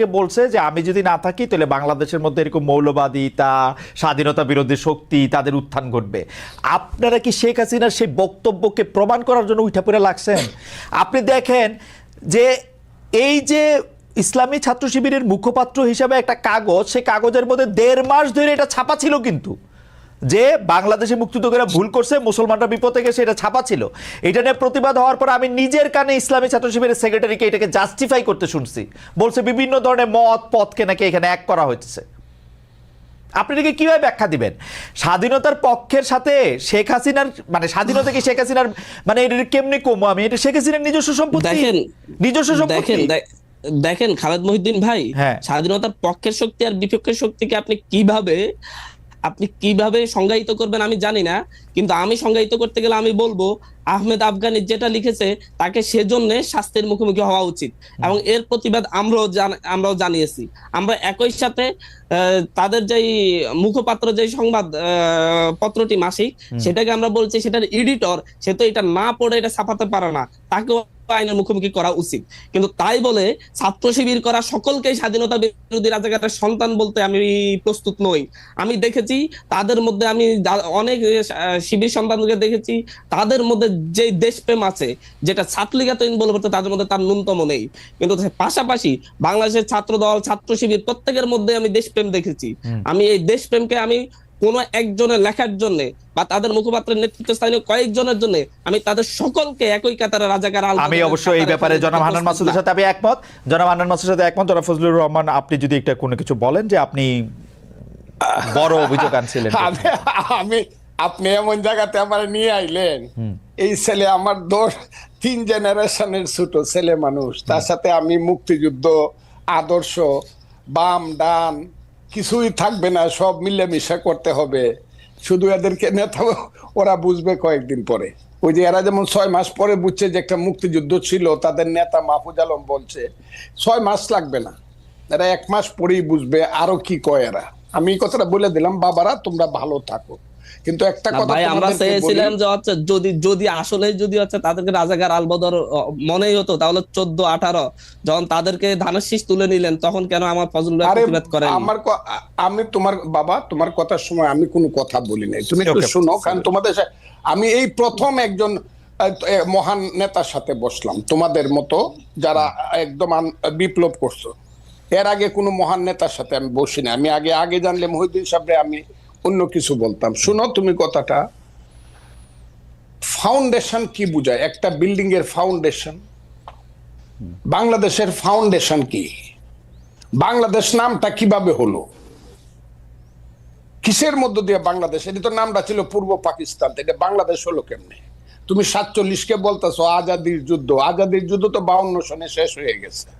আমাদেরকে বলছে যে, আমি যদি না থাকি, তাহলে বাংলাদেশের মধ্যে এরকম মৌলবাদিতা, স্বাধীনতা বিরোধী শক্তি, তাদের উত্থান ঘটবে। আপনারা কি শেখ হাসিনার সেই বক্তব্যকে প্রমাণ করার জন্য উঠে পড়ে লাগছেন? আপনি দেখেন যে, এই যে ইসলামী ছাত্র শিবিরের মুখপাত্র হিসাবে একটা কাগজ, সেই কাগজের মধ্যে দেড় মাস ধরে এটা ছাপা ছিল কিন্তু। যে বাংলাদেশে মুক্তিযোগীরা ভুল করছে মুসলমানরা বিপদে গেছে এটা ছাপা ছিল এটা নিয়ে প্রতিবাদ হওয়ার পর আমি নিজের কানে ইসলামী ছাত্র শিবিরের সেক্রেটারিকে এটাকে জাস্টিফাই করতে শুনছি। বলছে বিভিন্ন ধরনের মত পথকে নাকি এখানে এক করা হচ্ছে আপনি এটাকে কীভাবে ব্যাখ্যা দিবেন? স্বাধীনতার পক্ষের সাথে শেখ হাসিনার মানে স্বাধীনতা কি শেখ হাসিনার মানে এটা কেমনি কমো? আমি এটা শেখ হাসিনার নিজস্ব সম্পত্তি। নিজস্ব সম্পত্তি। দেখেন দেখেন খালেদ মহিউদ্দিন ভাই হ্যাঁ। স্বাধীনতার পক্ষের শক্তি আর বিপক্ষের শক্তিকে আপনি কীভাবে আপনি কীভাবে সংজ্ঞায়িত করবেন আমি জানি না কিন্তু আমি সংজ্ঞায়িত করতে গেলে আমি বলব আহমেদ আফগানি যেটা লিখেছে তাকে সেজন্য শাস্তির মুখোমুখি হওয়া উচিত। এবং এর প্রতিবাদ আমরাও জান- আমরাও জানিয়েছি। আমরা একই সাথে আহ, তাদের যেই মুখপাত্র যে সংবাদ আহ, পত্রটি মাসিক সেটাকে আমরা বলছি সেটার এডিটর সে তো এটা না পড়ে এটা ছাপাতে পারে না। তাকেও আইনের মুখোমুখি করা উচিত। কিন্তু তাই বলে ছাত্র শিবির করা সকলকেই স্বাধীনতা বিরোধী রাজাকারের সন্তান বলতে আমি প্রস্তুত নই। আমি দেখেছি তাদের মধ্যে আমি অনেক শিবির সন্তানকে দেখেছি তাদের মধ্যে যে দেশপ্রেম আছে যেটা ছাত্রলীগ এত ইনভলভ হতে তাদের মধ্যে তার ন্যূনতম নেই। কিন্তু পাশাপাশি বাংলাদেশের ছাত্র দল ছাত্র শিবির প্রত্যেকের মধ্যে আমি দেশপ্রেম দেখেছি। আমি এই দেশপ্রেমকে আমি কোন একজনের লেখার জন্য বা তাদের মুখপাত্রের নেতৃত্ব স্থানীয় কয়েকজনের জন্য আমি তাদের সকলকে একই কাতারে রাজাকার আল আমি অবশ্যই এই ব্যাপারে জনাব হান্নান মাসুদের সাথে আমি একমত। জনাব হান্নান মাসুদের সাথে একমত। জনাব ফজলুর রহমান আপনি যদি একটা কোনো কিছু বলেন যে আপনি বড় অভিযোগ আনছিলেন আমি আমি আপনি এমন জায়গাতে আমার নিয়ে আইলেন। এই ছেলে আমার দোষ তিন জেনারেশনের ছোট ছেলে মানুষ। তার সাথে আমি মুক্তিযুদ্ধ আদর্শ বাম ডান কিছুই থাকবে না, সব মিলেমিশা করতে হবে। শুধু এদেরকে নেতা ওরা বুঝবে কয়েকদিন পরে। ওই যে এরা যেমন ছয় মাস পরে বুঝছে যে একটা মুক্তিযুদ্ধ ছিল, তাদের নেতা মাহফুজ আলম বলছে, ছয় মাস লাগবে না। এরা এক মাস পরেই বুঝবে আরও কি কয় এরা। আমি কথাটা বলে দিলাম, বাবারা তোমরা ভালো থাকো। কিন্তু একটা কথা ভাই আমরা চেয়েছিলাম যে হচ্ছে যদি যদি আসলে যদি হচ্ছে তাদেরকে রাজাকার আলবদর মনেই হতো তাহলে চোদ্দ আঠারো যখন তাদেরকে ধানের শীষ তুলে নিলেন তখন কেন আমার ফজল ভাই প্রতিবাদ করেন আমার আমি তোমার বাবা তোমার কথার সময় আমি কোনো কথা বলি নাই তুমি একটু. শুনো কারণ তোমাদের আমি এই প্রথম একজন মহান নেতার সাথে বসলাম তোমাদের মতো যারা একদম বিপ্লব করছ। এর আগে কোনো মহান নেতার সাথে আমি বসি না আমি আগে আগে জানলে মহিউদ্দিন সাহেবরে আমি অন্য কিছু বলতাম। শুনো তুমি কথাটা। ফাউন্ডেশন কি বোঝায়? একটা বিল্ডিং এর ফাউন্ডেশন বাংলাদেশের ফাউন্ডেশন কি? বাংলাদেশ নামটা কীভাবে হলো? কিসের মধ্য দিয়ে বাংলাদেশ? এটা তো নামটা ছিল পূর্ব পাকিস্তান। এটা বাংলাদেশ হলো কেমনে? তুমি সাতচল্লিশ কে বলতেছো আজাদির যুদ্ধ। আজাদির যুদ্ধ তো বাউন্ন সনে শেষ হয়ে গেছে।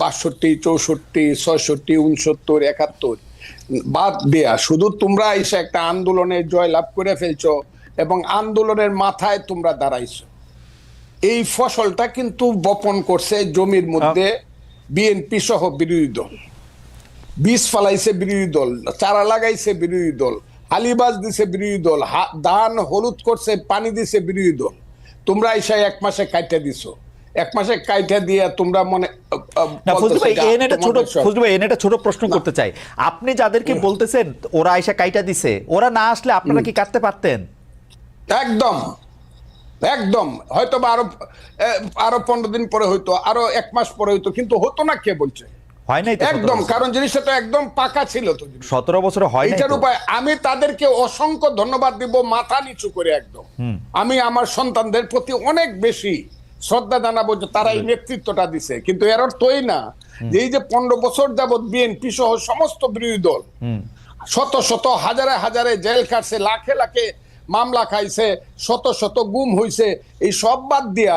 বাষট্টি চৌষট্টি ছয়ষট্টি উনসত্তর একাত্তর। বাদ দেয়া শুধু তোমরা এসে একটা আন্দোলনে জয়লাভ করে ফেলছো এবং আন্দোলনের মাথায় তোমরা দাঁড়াইছো। এই ফসলটা কিন্তু বপন করছে জমির মধ্যে বিএনপি সহ বিরোধী দল। বীজ ফালাইছে বিরোধী দল চারা লাগাইছে বিরোধী দল আলিবাজ দিছে বিরোধী দল ধান হলুদ করছে পানি দিছে বিরোধী দল। তোমরা এসে এক মাসে কাইটা দিছো। এক মাসে কাইটা দিয়ে তোমরা মনে না ফজলু ভাই এনে একটা ছোট ফজলু ভাই এনে একটা ছোট প্রশ্ন করতে চাই। আপনি যাদেরকে বলতেছেন ওরা আইসা কাইটা দিছে ওরা না আসলে আপনারা কি কাটতে পারতেন? একদম। একদম। হয়তো বা আরও আরও পনেরো দিন পরে হইতো আরও এক মাস পরে হইতো কিন্তু হতো না কে বলছে? হয় নাই একদম কারণ জিনিসটা তো একদম পাকা ছিল তো সতেরো বছরে হয় তো। উপায় আমি তাদেরকে অসংখ্য ধন্যবাদ দিব মাথা নিচু করে একদম। আমি আমার সন্তানদের প্রতি অনেক বেশি শ্রদ্ধা জানাব যে তারা এই নেতৃত্বটা দিছে। কিন্তু এর অর্থই না যে এই যে পনেরো বছর যাবৎ বিএনপি সহ সমস্ত বিরোধী দল শত শত হাজারে হাজারে জেল কাটছে লাখে লাখে মামলা খাইছে শত শত গুম হইছে এই সব বাদ দিয়া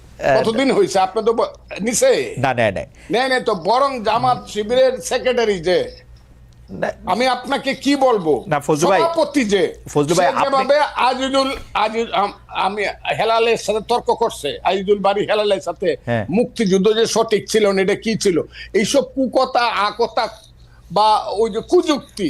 কতদিন হয়েছে আপনি তো নিচে না তো বরং জামাত শিবিরের সেক্রেটারি যে। আমি আপনাকে কি বলব? না, ফজলু ভাই- সভাপতি যে ফজলু ভাই, আপনি- যেভাবে আজিজুল আজিজ আমি হেলালের সাথে তর্ক করছে আজিজুল বাড়ি হেলালের সাথে হ্যাঁ। মুক্তিযুদ্ধ যে সঠিক ছিল না এটা কি ছিল? এইসব কুকথা আকথা বা ওই যে কুযুক্তি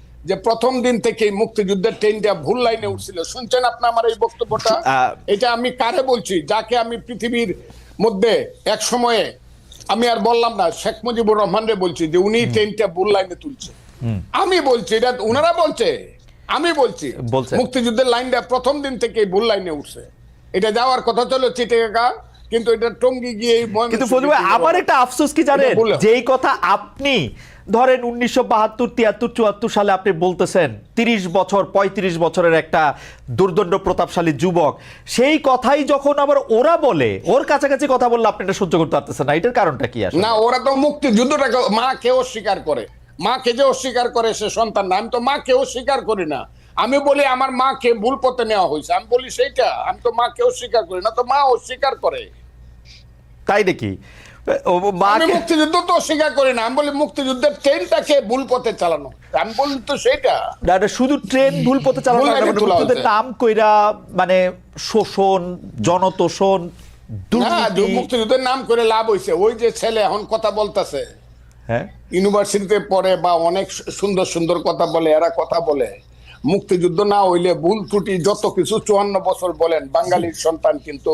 যে প্রথম দিন থেকে মুক্তিযুদ্ধের ট্রেনটা ভুল লাইনে উঠছিল। শুনছেন আপনি আমার এই বক্তব্যটা? এটা আমি কারে বলছি? যাকে আমি পৃথিবীর মধ্যে এক সময়ে আমি আর বললাম না শেখ মুজিবুর রহমান রে বলছি যে উনি ট্রেনটা ভুল লাইনে তুলছে। আমি বলছি এটা উনারা বলছে? আমি বলছি মুক্তিযুদ্ধের লাইনটা প্রথম দিন থেকে ভুল লাইনে উঠছে। এটা যাওয়ার কথা ছিল চিটেগা কিন্তু এটা টঙ্গি গিয়ে কিন্তু ফজলু ভাই আমার একটা আফসোস কি জানেন? যেই কথা আপনি ধরেন উনিশশো বাহাত্তর তিয়াত্তর চুয়াত্তর সালে আপনি বলতেছেন তিরিশ বছর পঁয়ত্রিশ বছরের একটা দুর্দণ্ড প্রতাপশালী যুবক সেই কথাই যখন আবার ওরা বলে ওর কাছাকাছি কথা বললে আপনি এটা সহ্য করতে পারতেছেন না। এটার কারণটা কি আসলে? না ওরা তো মুক্তি মুক্তিযুদ্ধটাকে মা কেউ স্বীকার করে। মাকে যে অস্বীকার করে সে সন্তান না আমি তো মা কেউ স্বীকার করি না। আমি বলি আমার মাকে ভুল পথে নেওয়া হয়েছে। আমি বলি সেইটা আমি তো মা কেউ স্বীকার করি না তো মা অস্বীকার করে। তাই নাকি আমি মুক্তিযুদ্ধ তো অস্বীকার করি না। আমি বলি মুক্তিযুদ্ধের ট্রেনটাকে ভুল পথে চালানো। আমি বলি তো সেইটা না, শুধু ট্রেন ভুল পথে চালানো। নাম কইরা মানে শোষণ জনতোষণ মুক্তিযুদ্ধের নাম করে লাভ হয়েছে ওই যে ছেলে এখন কথা বলতেছে। হ্যাঁ? ইউনিভার্সিটিতে পড়ে বা অনেক সুন্দর সুন্দর কথা বলে এরা কথা বলে। মুক্তিযুদ্ধ না হইলে ভুল ত্রুটি যত কিছু চুয়ান্ন বছর বলেন বাঙালির সন্তান কিন্তু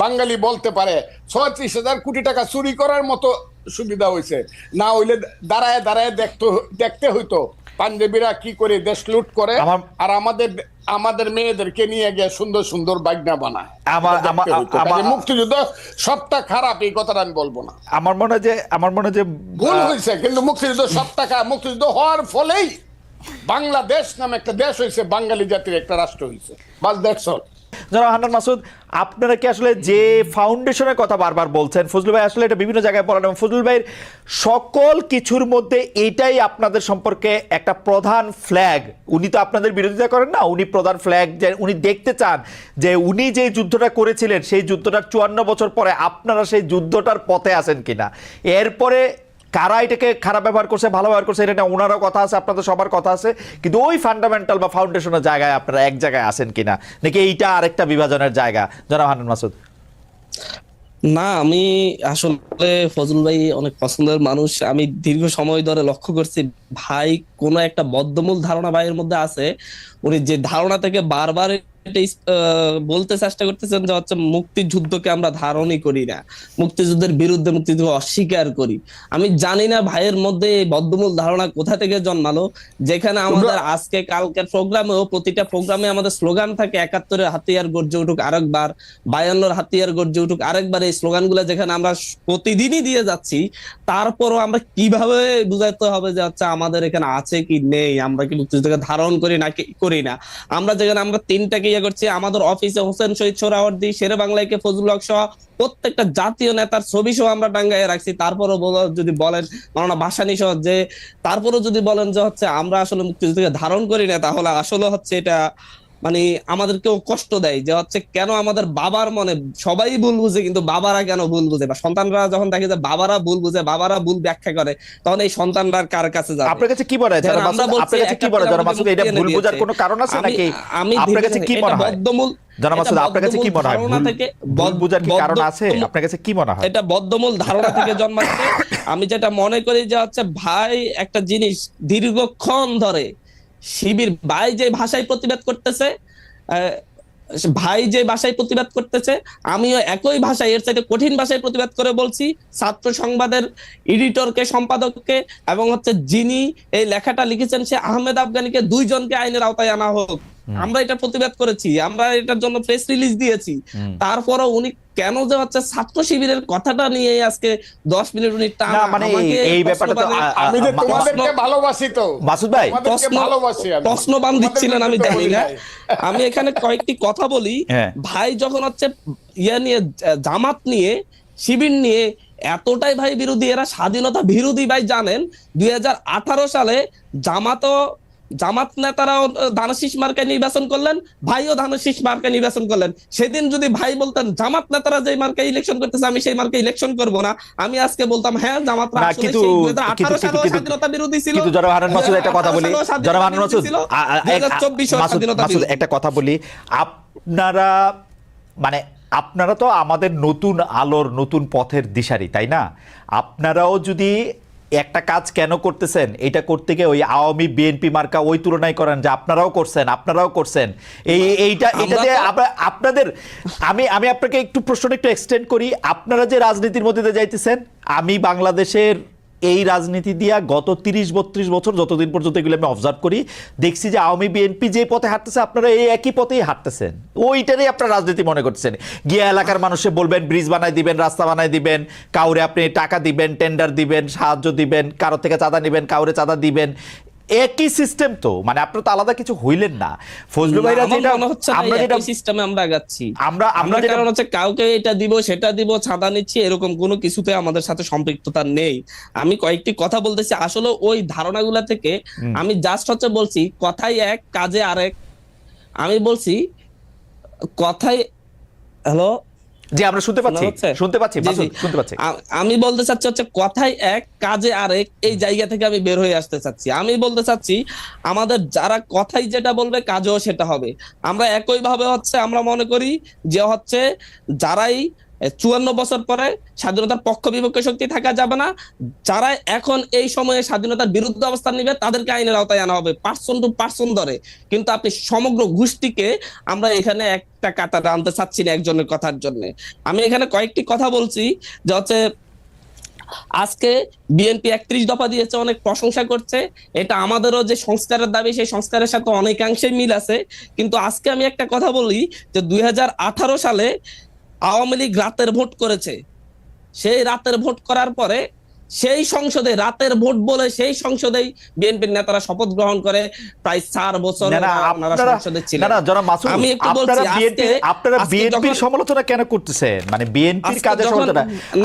বাঙালি বলতে পারে ছত্রিশ হাজার কোটি টাকা চুরি করার মতো সুবিধা হয়েছে না হইলে দাঁড়ায় দাঁড়ায় দেখতে দেখতে হইতো পাঞ্জাবিরা কি করে দেশ লুট করে আর আমাদের আমাদের মেয়েদেরকে নিয়ে গিয়ে সুন্দর সুন্দর বাগনা বানায়। মুক্তিযুদ্ধ সবটা খারাপ এই কথাটা আমি বলব না। আমার মনে হয় যে আমার মনে হয় যে ভুল হয়েছে কিন্তু মুক্তিযুদ্ধ সবটা খারাপ। মুক্তিযুদ্ধ হওয়ার ফলেই বাংলাদেশ নামে একটা দেশ হয়েছে বাঙালি জাতির একটা রাষ্ট্র হয়েছে বাস দ্যাটস অল জনাব হান্নান মাসুদ, আপনারা কি আসলে যে ফাউন্ডেশনের কথা বারবার বলছেন, ফজলুল ভাই আসলে এটা বিভিন্ন জায়গায় বলেন, এবং ফজলুল ভাইয়ের সকল কিছুর মধ্যে এটাই আপনাদের সম্পর্কে একটা প্রধান ফ্ল্যাগ উনি তো আপনাদের বিরোধিতা করেন না, উনি প্রধান ফ্ল্যাগ যে উনি দেখতে চান যে উনি যে যুদ্ধটা করেছিলেন, সেই যুদ্ধটার চুয়ান্ন বছর পরে আপনারা সেই যুদ্ধটার পথে আসেন কিনা। এরপরে কারা এটাকে খারাপ ব্যবহার করছে, ভালো ব্যবহার করছে, এটা ওনারও কথা আছে, আপনাদের সবার কথা আছে। কিন্তু ওই ফান্ডামেন্টাল বা ফাউন্ডেশনের জায়গায় আপনারা এক জায়গায় আছেন কিনা? নাকি এইটা আরেকটা বিভাজনের জায়গা? জনাব হান্নান মাসুদ। না, আমি আসলে ফজল ভাই অনেক পছন্দের মানুষ। আমি দীর্ঘ সময় ধরে লক্ষ্য করছি, ভাই কোন একটা বদ্ধমূল ধারণা ভাইয়ের মধ্যে আছে। উনি যে ধারণা থেকে বারবার বলতে চেষ্টা করতেছেন যে হচ্ছে মুক্তিযুদ্ধকে আমরা ধারণই করি না। মুক্তিযুদ্ধের বিরুদ্ধে মুক্তিযুদ্ধ অস্বীকার করি। আমি জানি না ভাইয়ের মধ্যে এই বদ্ধমূল ধারণা কোথা থেকে জন্মালো যেখানে আমাদের আজকে কালকের প্রোগ্রামেও প্রতিটা প্রোগ্রামে আমাদের স্লোগান থাকে একাত্তরের হাতিয়ার গর্জে উঠুক আরেকবার বায়ান্নর হাতিয়ার গর্জে উঠুক আরেকবার এই স্লোগানগুলো যেখানে আমরা প্রতিদিনই দিয়ে যাচ্ছি তারপরও আমরা কীভাবে বুঝাইতে হবে যে হচ্ছে আমাদের এখানে আছে কি নেই? আমরা কি মুক্তিযুদ্ধকে ধারণ করি না কি করি না? আমরা যেখানে আমরা তিনটাকে ইয়ে করছি, আমাদের অফিসে হোসেন শহীদ সোহরাওয়ার্দী, শেরে বাংলাকে ফজলুল হক সহ প্রত্যেকটা জাতীয় নেতার ছবি সহ আমরা টাঙ্গাইয়ে রাখছি। তারপরও যদি বলেন মাননা ভাসানি সহ যে, তারপরও যদি বলেন যে হচ্ছে, আমরা আসলে মুক্তিযুদ্ধকে ধারণ করি না, তাহলে আসলে হচ্ছে এটা মানে আমাদেরকেও কষ্ট দেয় যে হচ্ছে কেন আমাদের বাবার মনে সবাই ভুল বুঝে কিন্তু বাবারা কেন ভুল বুঝে? বা সন্তানরা যখন দেখে যে বাবারা ভুল বুঝে বাবারা ভুল ব্যাখ্যা করে তখন এই সন্তানরা কার কাছে যাবে? আপনার কাছে কি মনে হয় আপনার কাছে কি মনে হয় মাসুদ এটা ভুল বোঝার কোনো কারণ আছে আমি- নাকি? আমি আপনার কাছে কি মনে হয়? বদ্ধমূল জনাব মাসুদ এটা আপনার কাছে কি মনে হয়? ভুল- বোঝার কি কারণ আছে? আপনার কাছে কি মনে হয়? এটা বদ্ধমূল ধারণা থেকে জন্মাচ্ছে। আমি যেটা মনে করি যে হচ্ছে ভাই একটা জিনিস দীর্ঘক্ষণ ধরে শিবির ভাই যে ভাষায় প্রতিবাদ করতেছে ভাই যে ভাষায় প্রতিবাদ করতেছে, আমিও একই ভাষায়, এর চাইতে কঠিন ভাষায় প্রতিবাদ করে বলছি, ছাত্র সংবাদের এডিটরকে সম্পাদককে এবং হচ্ছে যিনি এই লেখাটা লিখেছেন সে আহমেদ আফগানিকে দুইজনকে আইনের আওতায় আনা হোক। আমরা এটা প্রতিবাদ করেছি আমরা এটার জন্য প্রেস রিলিজ দিয়েছি। তারপরও উনি কেন যে হচ্ছে ছাত্র শিবিরের কথাটা নিয়ে আজকে দশ মিনিট উনি টানা মানে এই- ব্যাপারটা তো, আমি যে তোমাদেরকে ভালোবাসি তো। মাসুদ ভাই। প্রশ্ন ভালোবাসি আমি। প্রশ্নবান দিচ্ছিলেন আমি জানি না। আমি এখানে কয়েকটি কথা বলি। হ্যাঁ। ভাই যখন হচ্ছে ইয়া নিয়ে জামাত নিয়ে শিবির নিয়ে এতটাই ভাই বিরোধী এরা স্বাধীনতা বিরোধী ভাই জানেন দুই হাজার আঠারো সালে জামাতও জামাত নেতারাও ধানশীষ মার্কায় নির্বাচন করলেন ভাইও ধানশীষ মার্কায় নির্বাচন করলেন। সেদিন যদি ভাই বলতেন জামাত নেতারা যে মার্কায় ইলেকশন করতেছে আমি সেই মার্কায় ইলেকশন করব না। আমি আজকে বলতাম হ্যাঁ আসলে কিন্তু- সেই কিন্তু- 2018 সালেও কিন্তু- স্বাধীনতা বিরোধী ছিল। কিন্তু মাসুদ একটা কথা বলি। 2018 সালেও জনাব হারান স্বাধীনতা মাসুদ বিরোধী ছিল, আ- আ- এক- 2024 মাসুদ- একটা কথা বলি। আপনারা মানে আপনারা তো আমাদের নতুন আলোর নতুন পথের দিশারি তাই না? আপনারাও যদি একটা কাজ কেন করতেছেন? এটা করতে গিয়ে ওই আওয়ামী বিএনপি মার্কা ওই তুলনায় করেন যে আপনারাও করছেন আপনারাও করছেন। এই এইটা এটা দিয়ে যে আপনাদের আমি আমি আপনাকে একটু প্রশ্নটা একটু এক্সটেন্ড করি। আপনারা যে রাজনীতির মধ্যে যাইতেছেন আমি বাংলাদেশের এই রাজনীতি দিয়া গত তিরিশ, বত্রিশ বছর যতদিন পর্যন্ত এগুলো আমি অবজার্ভ করি, দেখছি যে আওয়ামী বিএনপি যে পথে হাঁটতেছে, আপনারা এই একই পথেই হাঁটতেছেন। ওইটারই আপনার রাজনীতি মনে করছেন। গিয়া এলাকার মানুষে বলবেন ব্রিজ বানাই দিবেন, রাস্তা বানাই দিবেন, কাউরে আপনি টাকা দিবেন টেন্ডার দিবেন, সাহায্য দিবেন কারও থেকে চাঁদা নেবেন, কাউরে চাঁদা দিবেন। একই সিস্টেম তো। মানে আপনার তো আলাদা কিছু হইলেন না। ফজলু ভাইরা যেটা আমরা যেটা সিস্টেমে আমরা আগাচ্ছি। আমরা আমরা যেটা হচ্ছে কাউকে এটা দিব সেটা দিব ছাদা নিচ্ছি এরকম কোনো কিছুতে আমাদের সাথে সম্পৃক্ততা নেই। আমি কয়েকটি কথা বলতেছি। আসলে ওই ধারণাগুলা থেকে আমি জাস্ট হচ্ছে বলছি কথাই এক কাজে আরেক। আমি বলছি কথাই হ্যালো জি আমরা শুনতে পাচ্ছি। শুনতে পাচ্ছি। শুনতে পাচ্ছি। আমি বলতে চাচ্ছি হচ্ছে কথাই এক কাজে আরেক এই জায়গা থেকে আমি বের হয়ে আসতে চাচ্ছি। আমি বলতে চাচ্ছি আমাদের যারা কথাই যেটা বলবে কাজেও সেটা হবে। আমরা একই ভাবে হচ্ছে আমরা মনে করি যে হচ্ছে যারাই চুয়ান্ন বছর পরে স্বাধীনতার পক্ষ বিপক্ষ শক্তি থাকা যাবে না। যারা এখন এই সময়ে স্বাধীনতার বিরুদ্ধে অবস্থান নিবে, তাদেরকে আইনের আওতায় আনা হবে পার্সন টু পার্সন ধরে। কিন্তু আপনি সমগ্র গোষ্ঠীকে আমরা এখানে একটা কাতারে আনতে চাচ্ছি না একজনের কথার জন্য। আমি এখানে কয়েকটি কথা বলছি, যে হচ্ছে আজকে বিএনপি একত্রিশ দফা দিয়েছে, অনেক প্রশংসা করছে। এটা আমাদেরও যে সংস্কারের দাবি, সেই সংস্কারের সাথে অনেকাংশে মিল আছে। কিন্তু আজকে আমি একটা কথা বলি যে দুই হাজার আঠারো সালে আওয়ামী লীগ রাতের ভোট করেছে। সেই রাতের ভোট করার পরে সেই সংসদে রাতের ভোট বলে সেই সংসদেই বিএনপির নেতারা শপথ গ্রহণ করে প্রায় চার বছর আপনারা সংসদে ছিলেন। আমি একটু বলছি, আপনারা বিএনপির সমালোচনা কেন করতেছেন? মানে বিএনপির আজকে সমালোচনা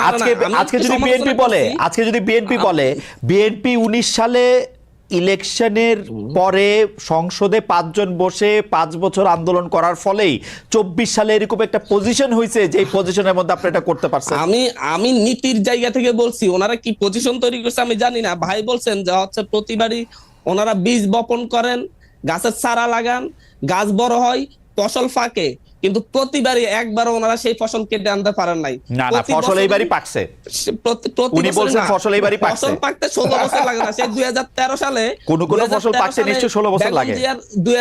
আজকে আজকে যদি বিএনপি বলে আজকে যদি বিএনপি বলে বিএনপি উনিশ সালে ইলেকশনের পরে সংসদে পাঁচজন বসে পাঁচ বছর আন্দোলন করার ফলেই চব্বিশ সালে এরকম একটা পজিশন হয়েছে যে পজিশনের মধ্যে আপনি এটা করতে পারছেন। আমি আমি নীতির জায়গা থেকে বলছি ওনারা কি পজিশন তৈরি করছে আমি জানি না। ভাই বলছেন যে হচ্ছে প্রতিবারই ওনারা বীজ বপন করেন গাছের চারা লাগান গাছ বড় হয় ফসল ফাঁকে। কিন্তু প্রতিবারই একবার ওনারা সেই ফসল কেটে আনতে পারেন নাই না না ফসল এইবারই পাকছে উনি বলছেন। ফসল এইবারই পাকছে। ফসল পাকতে ষোলো বছর লাগে না সে 2013 সালে কোনো কোন ফসল পাকছে নিশ্চয় 16 বছর লাগে। জিয়ার দুই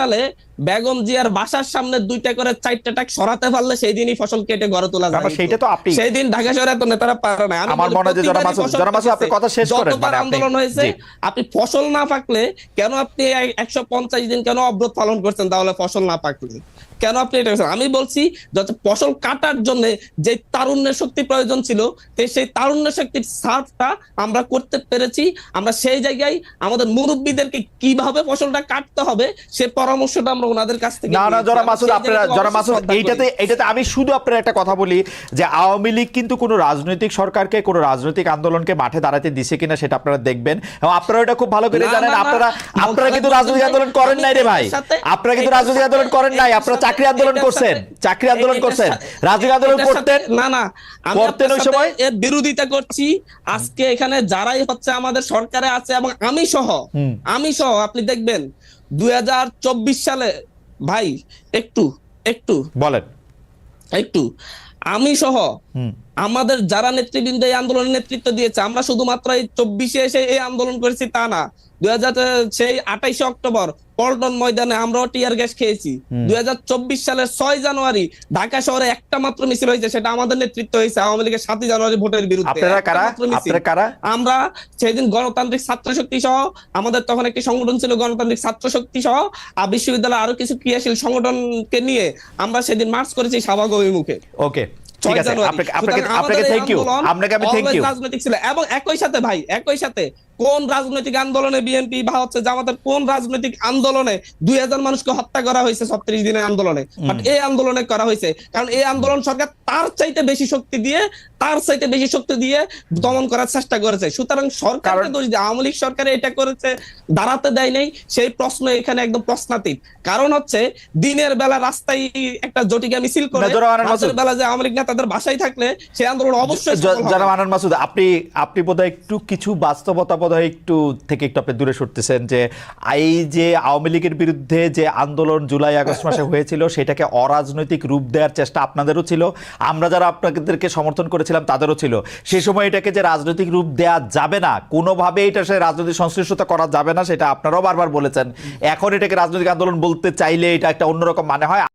সালে বেগম জিয়ার বাসার সামনে দুইটা করে চারটা টাক সরাতে পারলে সেই দিনই ফসল কেটে ঘরে তোলা যায় না, সেইটা তো আপনি- সেই দিন ঢাকা শহরে এত নেতারা পারে না। আমার মনে হয় যে জনাব প্রতিবারই মাসুদ- ফসল মাসুদ, আপনি কথা শেষ করেন, মানে আন্দোলন হয়েছে আপনি ফসল না পাকলে কেন আপনি একশো পঞ্চাশ দিন কেন অবরোধ পালন করছেন? তাহলে ফসল না পাকলে। কেন আপনি এটা করছেন? আমি বলছি যত ফসল কাটার জন্য যে তারুণ্যের শক্তি প্রয়োজন ছিল তে সেই তারুণ্য শক্তির সার্ভটা আমরা করতে পেরেছি। আমরা সেই জায়গায় আমাদের মুরব্বীদেরকে কীভাবে ফসলটা কাটতে হবে সে পরামর্শটা আমরা ওনাদের কাছ থেকে না না জরা মাসুদ আপনারা জরা মাসুদ এইটাতে এইটাতে আমি শুধু আপনার একটা কথা বলি যে আওয়ামী লীগ কিন্তু কোনো রাজনৈতিক সরকারকে কোনো রাজনৈতিক আন্দোলনকে মাঠে দাঁড়াতে দিছে কিনা সেটা আপনারা দেখবেন এবং আপনারা এটা খুব ভালো করে জানেন। আপনারা আপনারা কিন্তু রাজনৈতিক আন্দোলন করেন নাই রে ভাই আপনারা কিন্তু রাজনৈতিক আন্দোলন করেন নাই আপনারা চাকরি আন্দোলন করছেন চাকরি আন্দোলন করছেন রাজনৈতিক আন্দোলন করতেন না না আমি করতেন ওই সময়? এর বিরোধিতা করছি আজকে এখানে যারাই হচ্ছে আমাদের সরকারে আছে এবং আমি সহ। আমি সহ আপনি দেখবেন দুই হাজার চব্বিশ সালে ভাই একটু একটু। বলেন। একটু। আমি সহ হুম। আমাদের যারা নেতৃবৃন্দ এই আন্দোলনের নেতৃত্ব দিয়েছে আমরা শুধুমাত্র এই চব্বিশে এসে এই আন্দোলন করেছি তা না। দুই সেই আঠাইশে অক্টোবর পল্টন ময়দানে আমরাও টিয়ার গ্যাস খেয়েছি। দুই সালের ছয় জানুয়ারি ঢাকা শহরে একটা মাত্র মিছিল হয়েছে সেটা আমাদের নেতৃত্ব হয়েছে আওয়ামী লীগের সাতই জানুয়ারি ভোটের বিরুদ্ধে। আমরা সেদিন গণতান্ত্রিক ছাত্র শক্তি সহ আমাদের তখন একটি সংগঠন ছিল গণতান্ত্রিক ছাত্র শক্তি সহ আর বিশ্ববিদ্যালয় আরও কিছু ক্রিয়াশীল সংগঠনকে নিয়ে আমরা সেদিন মার্চ করেছি শাহবাগ অভিমুখে। ওকে ঠিক আছে আপনাকে আপনাকে আপনাকে থ্যাংক ইউ আপনাকে আমি থ্যাংক ইউ রাজনৈতিক ছিল। এবং একই সাথে ভাই একই সাথে কোন রাজনৈতিক আন্দোলনে বিএনপি বা হচ্ছে জামাতের কোন রাজনৈতিক আন্দোলনে দুই হাজার মানুষকে হত্যা করা হয়েছে ছত্রিশ দিনের আন্দোলনে? বাট এই আন্দোলনে করা হয়েছে। কারণ এই আন্দোলন সরকার তার চাইতে বেশি শক্তি দিয়ে তার চাইতে বেশি শক্তি দিয়ে দমন করার চেষ্টা করেছে। সুতরাং সরকারকে কারণ- দোষ দিয়ে আওয়ামী লীগ সরকার এটা করেছে দাঁড়াতে দেয় নাই। সেই প্রশ্ন এখানে একদম প্রশ্নাতীত। কারণ হচ্ছে দিনের বেলা রাস্তায় একটা জটিকা মিছিল করে। বেলা যে আওয়ামী লীগ নেতাদের বাসায় থাকলে সেই আন্দোলন অবশ্যই যারা মানান মাসুদ আপনি আপনি বোধহয় একটু কিছু বাস্তবতা বোধহয় একটু থেকে একটু আপনি দূরে সরতেছেন যে এই যে আওয়ামী লীগের বিরুদ্ধে যে আন্দোলন জুলাই আগস্ট মাসে হয়েছিল সেটাকে অরাজনৈতিক রূপ দেওয়ার চেষ্টা আপনাদেরও ছিল আমরা যারা আপনাদেরকে সমর্থন করেছিলাম তাদেরও ছিল। সেই সময় এটাকে যে রাজনৈতিক রূপ দেওয়া যাবে না কোনোভাবে এটা সে রাজনৈতিক সংশ্লিষ্টতা করা যাবে না সেটা আপনারাও বারবার বলেছেন। এখন এটাকে রাজনৈতিক আন্দোলন বলতে চাইলে এটা একটা অন্যরকম মানে হয়।